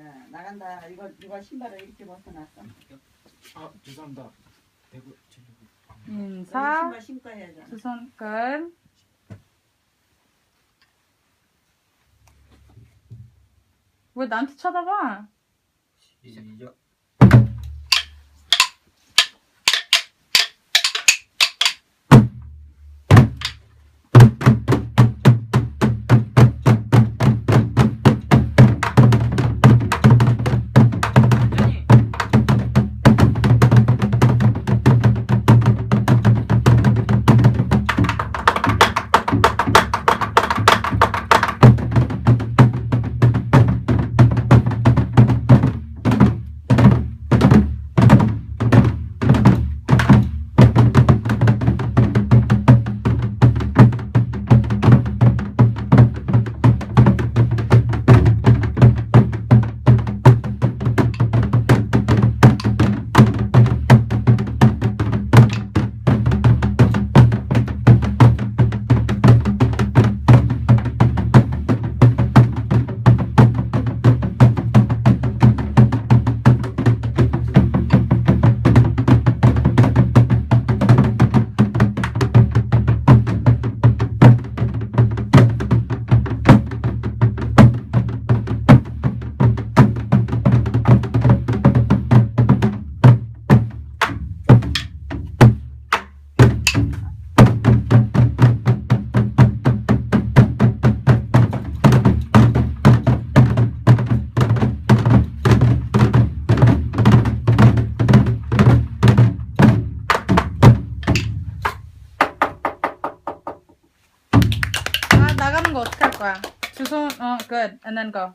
자, 나간다. 이거 누가 신발을 이렇게 벗어놨어? 아 죄송합니다. 대구 제주도. 인사 신발 신고 해야잖아. 두 손 끝. 왜 나한테 쳐다봐? 시작. 나가는 거 어떻게 할 거야? 두 손, 어, good. And then go.